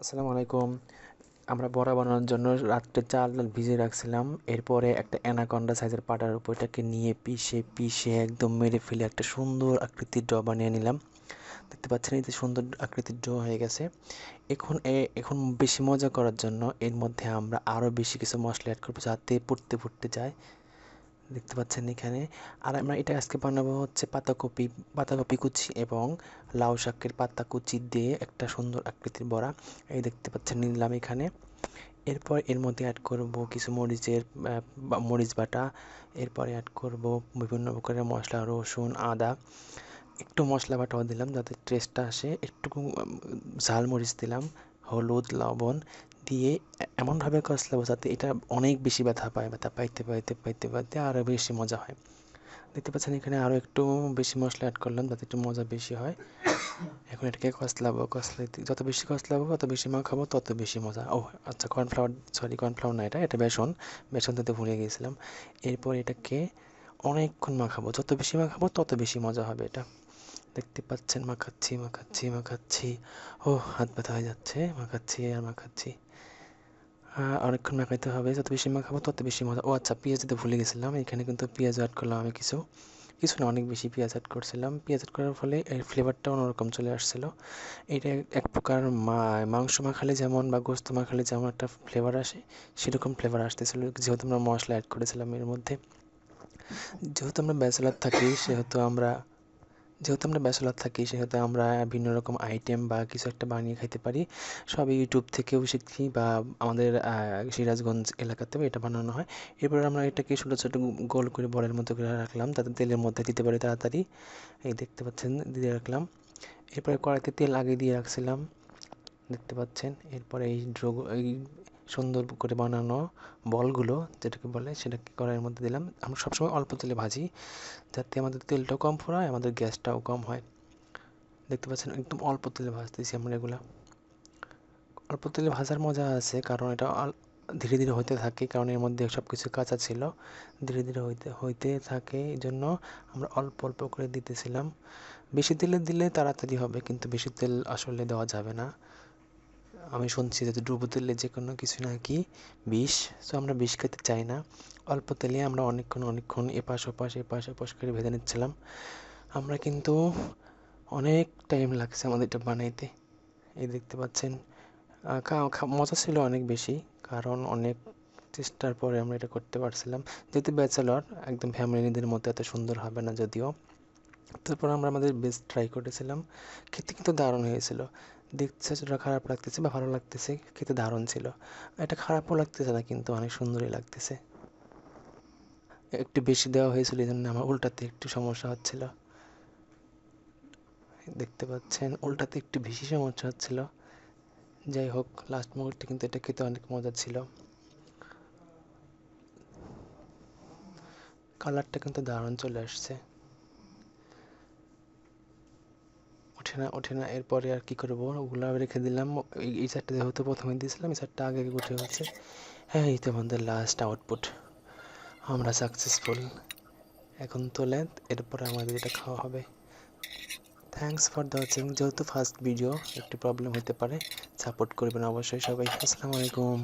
আসসালামু আলাইকুম। আমরা বড়া বানানোর জন্য রাত্রে চাল ডাল ভিজিয়ে রাখছিলাম। এরপরে একটা অ্যানাকন্ডা সাইজের পাটার উপর এটাকে নিয়ে পিষে পিষে একদম মেরে ফেলে একটা সুন্দর আকৃতির ড বানিয়ে নিলাম। দেখতে পাচ্ছেন যে সুন্দর আকৃতির ড হয়ে গেছে। এখন এখন বেশি মজা করার জন্য এর মধ্যে আমরা আরও বেশি কিছু মশলা অ্যাড করব যাতে পড়তে পড়তে যায়। দেখতে পাচ্ছেন এখানে। আর আমরা এটা আজকে বানাবো হচ্ছে পাতাকপি পাতাকপি কুচি এবং লাউ শাকের পাতা কুচি দিয়ে একটা সুন্দর আকৃতির বড়া। এই দেখতে পাচ্ছেন নিলাম এখানে। এরপর এর মধ্যে অ্যাড করব কিছু মরিচের মরিচ বাটা। এরপরে অ্যাড করব বিভিন্ন প্রকারের মশলা, রসুন, আদা। একটু মশলা বাটাও দিলাম যাতে টেস্টটা আসে। একটু ঝাল মরিচ দিলাম, হলুদ, লবণ। দিয়ে এমনভাবে কষলাবো যাতে এটা অনেক বেশি ব্যথা পায়, ব্যথা পাইতে পাইতে পাইতে পাইতে আরও বেশি মজা হয়। দেখতে পাচ্ছেন এখানে আরও একটু বেশি মশলা অ্যাড করলাম যাতে একটু মজা বেশি হয়। এখন এটাকে কষলাবো কষলাইতে যত বেশি কষলাবো তত বেশি মাখাবো, তত বেশি মজা। ও আচ্ছা কর্নফ্লাওয়ার, সরি কর্নফ্লাওয়ার না এটা এটা বেসন। বেসন দিতে ভুলে গিয়েছিলাম। এরপর এটাকে অনেকক্ষণ মাখাবো। যত বেশি মাখাবো, তত বেশি মজা হবে এটা। দেখতে পাচ্ছেন মাখাচ্ছি মাখাচ্ছি মাখাচ্ছি। ও হাত ব্যথা হয়ে যাচ্ছে। মাখাচ্ছি আর মাখাচ্ছি। অনেকক্ষণ মাখাইতে হবে। যত বেশি মাখাবো তত বেশি মজা। ও আচ্ছা পেঁয়াজ দিতে ভুলে গেছিলাম। এখানে কিন্তু পেঁয়াজ অ্যাড করলাম আমি কিছু। কিছু না, অনেক বেশি পেঁয়াজ অ্যাড করছিলাম। পেঁয়াজ অ্যাড করার ফলে এর ফ্লেভারটা অন্যরকম চলে আসছিল। এটা এক প্রকার মাংস মাখালে যেমন বা গোস্ত মাখালে যেমন একটা ফ্লেভার আসে, সেরকম ফ্লেভার আসতেছিল। যেহেতু আমরা মশলা অ্যাড করেছিলাম এর মধ্যে। যেহেতু আমরা ব্যাচেলার থাকি, সেহেতু আমরা যেহেতু আমরা ব্যাচেলার থাকি, সেহেতু আমরা ভিন্ন রকম আইটেম বা কিছু একটা বানিয়ে খাইতে পারি। সব ইউটিউব থেকেও শিখি বা আমাদের সিরাজগঞ্জ এলাকাতেও এটা বানানো হয়। এরপর আমরা এটাকে ছোটো ছোটো গোল করে বলের মতো করে রাখলাম, তাতে তেলের মধ্যে দিতে পারি তাড়াতাড়ি। এই দেখতে পাচ্ছেন, দিয়ে রাখলাম। এরপরে কড়াইতে তেল আগে দিয়ে রাখছিলাম, দেখতে পাচ্ছেন। এরপরে এই ড্রো এই সুন্দর করে বানানো বলগুলো যেটাকে বলে সেটাকে কড়াইয়ের মধ্যে দিলাম। আমরা সবসময় অল্প তেলে ভাজি, যাতে আমাদের তেলটাও কম ফোড়ায়, আমাদের গ্যাসটাও কম হয়। দেখতে পাচ্ছেন, একদম অল্প তেলে ভাজতেছি আমরা এগুলো। অল্প তেলে ভাজার মজা আছে, কারণ এটা ধীরে ধীরে হইতে থাকে, কারণ এর মধ্যে সব কিছু কাঁচা ছিল। ধীরে ধীরে হইতে হইতে থাকে এই জন্য আমরা অল্প অল্প করে দিতেছিলাম। বেশি তেলে দিলে তাড়াতাড়ি হবে, কিন্তু বেশি তেল আসলে দেওয়া যাবে না। আমি শুনছি যে ডুবো তেলে যে কোনো কিছু নাকি বিষ সো আমরা বিষ খেতে চাই না। অল্প তেলে আমরা অনেকক্ষণ অনেকক্ষণ এপাশ ওপাশ এপাশ ওপাশ করে ভেজে নিচ্ছিলাম। আমরা কিন্তু অনেক টাইম লাগছে আমাদের এটা বানাইতে। এই দেখতে পাচ্ছেন মজা ছিল অনেক বেশি, কারণ অনেক চেষ্টার পরে আমরা এটা করতে পারছিলাম। যেহেতু ব্যাচেলর, একদম ফ্যামিলিদের মতো এত সুন্দর হবে না যদিও। তারপর আমরা আমাদের বেস্ট ট্রাই করেছিলাম। খেতে কিন্তু দারুণ হয়েছিল। দেখছে যতটা খারাপ লাগতেছে বা ভালো লাগতেছে, খেতে দারুণ ছিল। এটা খারাপও লাগতেছে না কিন্তু অনেক সুন্দরই লাগতেছে। একটু বেশি দেওয়া হয়েছিল এই জন্য আমার উল্টাতে একটু সমস্যা হচ্ছিল। দেখতে পাচ্ছেন, উল্টাতে একটু বেশি সমস্যা হচ্ছিল। যাই হোক লাস্ট মুহূর্তে কিন্তু এটা খেতে অনেক মজা ছিল। কালারটা কিন্তু দারুণ চলে আসছে। ওঠে না ওঠে না। এরপরে আর কি করব? ওগুলো রেখে দিলাম। এই সাইডটা যেহেতু প্রথমে দিয়েছিলাম, এই সাইডটা আগে উঠে হচ্ছে হ্যাঁ এই তো আমাদের লাস্ট আউটপুট আমরা সাকসেসফুল এখন তোলে এরপরে আমাদের এটা খাওয়া হবে। থ্যাংকস ফর দ্য ওয়াচিং যেহেতু ফার্স্ট ভিডিও একটু প্রবলেম হতে পারে। সাপোর্ট করবেন অবশ্যই সবাই। আসসালামু আলাইকুম।